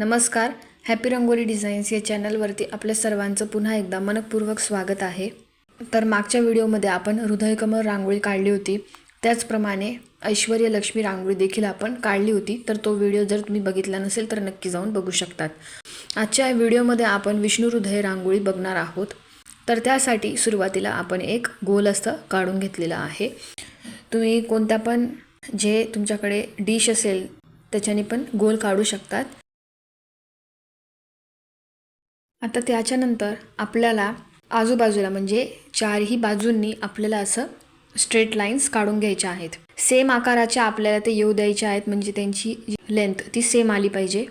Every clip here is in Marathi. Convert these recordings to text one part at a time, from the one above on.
नमस्कार. हॅपी रंगोली डिझाईन्स या चॅनलवरती आपल्या सर्वांचं पुन्हा एकदा मनपूर्वक स्वागत आहे. तर मागच्या व्हिडिओमध्ये आपण हृदयकमळ रांगोळी काढली होती. त्याचप्रमाणे ऐश्वर्य लक्ष्मी रांगोळी देखील आपण काढली होती. तर तो व्हिडिओ जर तुम्ही बघितला नसेल तर नक्की जाऊन बघू शकतात. आजच्या या व्हिडिओमध्ये आपण विष्णू हृदय रांगोळी बघणार आहोत. तर त्यासाठी सुरुवातीला आपण एक गोल असं काढून घेतलेलं आहे. तुम्ही कोणत्या पण जे तुमच्याकडे डिश असेल त्याच्याने पण गोल काढू शकतात. आता त्याच्यानंतर आपल्याला आजूबाजूला म्हणजे चारही बाजूंनी आपल्याला असं स्ट्रेट लाईन्स काढून घ्यायच्या आहेत. सेम आकाराच्या आपल्याला ते येऊ द्यायच्या आहेत म्हणजे त्यांची लेंथ ती सेम आली पाहिजे.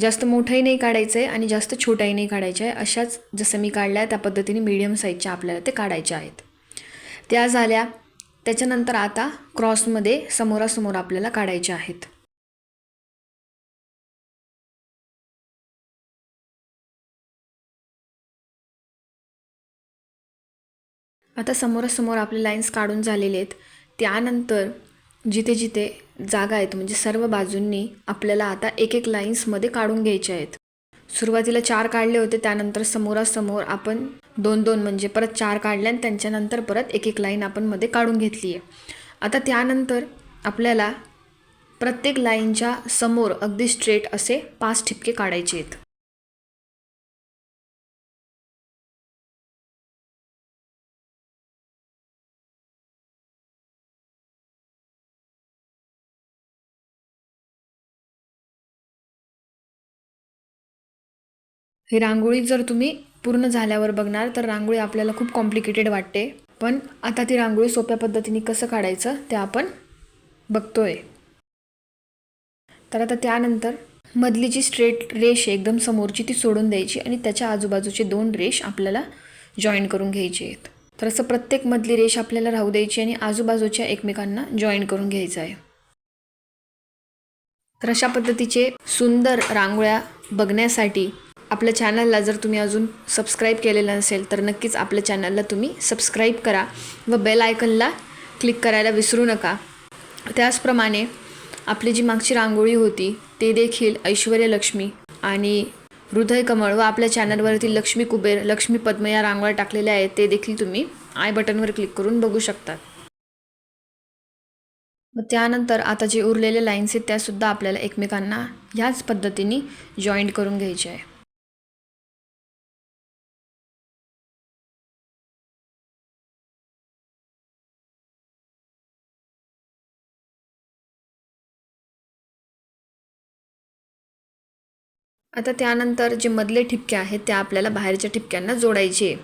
जास्त मोठंही नाही काढायचं आहे आणि जास्त छोटाही नाही काढायचं आहे अशाच जसं मी काढल्या त्या पद्धतीने मीडियम साईजच्या आपल्याला ते काढायच्या आहेत. त्या झाल्या. त्याच्यानंतर आता क्रॉसमध्ये समोरासमोर आपल्याला काढायच्या आहेत. आता समोरासमोर आपले लाईन्स काढून झालेले आहेत. त्यानंतर जिथे जिथे जागा आहेत म्हणजे सर्व बाजूंनी आपल्याला आता एक एक लाईन्समध्ये काढून घ्यायचे आहेत. सुरुवातीला चार काढले होते त्यानंतर समोरासमोर आपण दोन दोन म्हणजे परत चार काढले आणि त्यांच्यानंतर परत एक एक लाईन आपण मध्ये काढून घेतली आहे आता त्यानंतर आपल्याला प्रत्येक लाईनच्या समोर अगदी स्ट्रेट असे पाच ठिपके काढायचे आहेत. ही रांगोळी जर तुम्ही पूर्ण झाल्यावर बघणार तर रांगोळी आपल्याला खूप कॉम्प्लिकेटेड वाटते. पण आता ती रांगोळी सोप्या पद्धतीने कसं काढायचं ते आपण बघतोय. तर आता त्यानंतर मधली जी स्ट्रेट रेष आहे एकदम समोरची ती सोडून द्यायची आणि त्याच्या आजूबाजूचे दोन रेष आपल्याला जॉईन करून घ्यायचे आहेत. तर असं प्रत्येक मधली रेष आपल्याला राहू द्यायची आणि आजूबाजूच्या एकमेकांना जॉईन करून घ्यायचं आहे. तर अशा पद्धतीचे सुंदर रांगोळ्या बघण्यासाठी आपल्या चॅनलला जर तुम्ही अजून सबस्क्राईब केलेलं नसेल तर नक्कीच आपल्या चॅनलला तुम्ही सबस्क्राईब करा व बेल आयकनला क्लिक करायला विसरू नका. त्याचप्रमाणे आपली जी मागची रांगोळी होती ते देखील ऐश्वर्य लक्ष्मी आणि हृदय कमळ व आपल्या चॅनलवरती लक्ष्मी कुबेर लक्ष्मी पद्म या रांगोळ्या टाकलेल्या आहेत ते देखील तुम्ही आय बटनवर क्लिक करून बघू शकतात मग त्यानंतर आता जे उरलेले लाईन्स आहेत त्यासुद्धा आपल्याला एकमेकांना ह्याच पद्धतीने जॉईंट करून घ्यायचे आहे. आता त्यानंतर जे मधले ठिपके आहेत त्या आपल्याला बाहेरच्या ठिपक्यांना जोडायचे.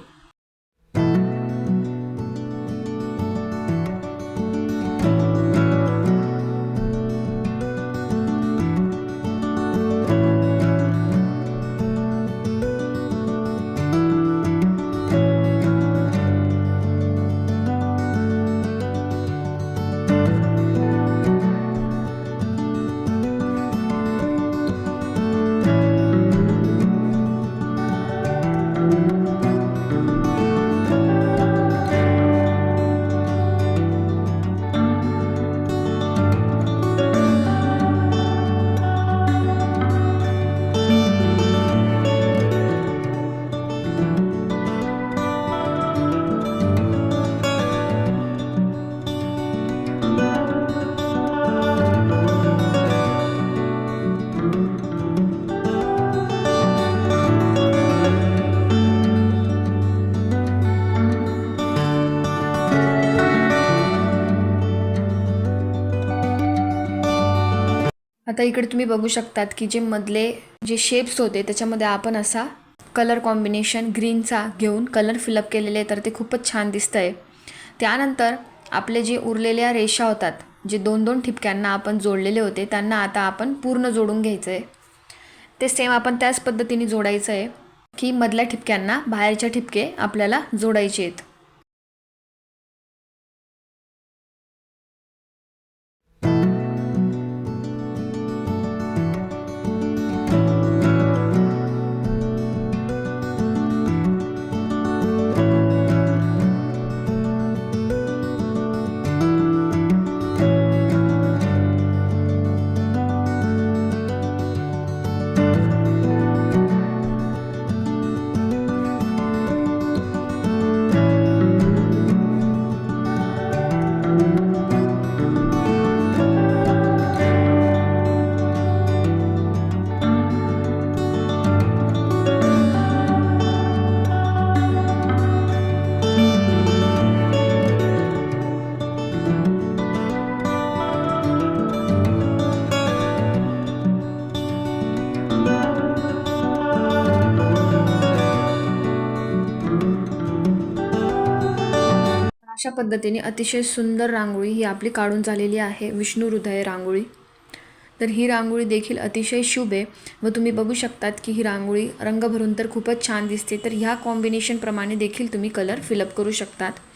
आता इकडे तुम्ही बघू शकतात की जे मधले जे शेप्स होते त्याच्यामध्ये आपण असा कलर कॉम्बिनेशन ग्रीनचा घेऊन कलर फिलअप केलेले तर ते खूपच छान दिसतं आहे त्यानंतर आपले जे उरलेल्या रेषा होतात जे दोन दोन ठिपक्यांना आपण जोडलेले होते त्यांना आता आपण पूर्ण जोडून घ्यायचं आहे ते सेम आपण त्याच पद्धतीने जोडायचं आहे की मधल्या ठिपक्यांना बाहेरच्या ठिपके आपल्याला जोडायचे आहेत. अशा पद्धतीने अतिशय सुंदर रांगोळी ही आपली काढून झालेली आहे. विष्णू हृदय रांगोळी. तर ही रांगोळी देखील अतिशय शुभ आहे व तुम्ही बघू शकतात की ही रांगोळी रंग भरून तर खूपच छान दिसते. तर ह्या कॉम्बिनेशनप्रमाणे देखील तुम्ही कलर फिलअप करू शकतात.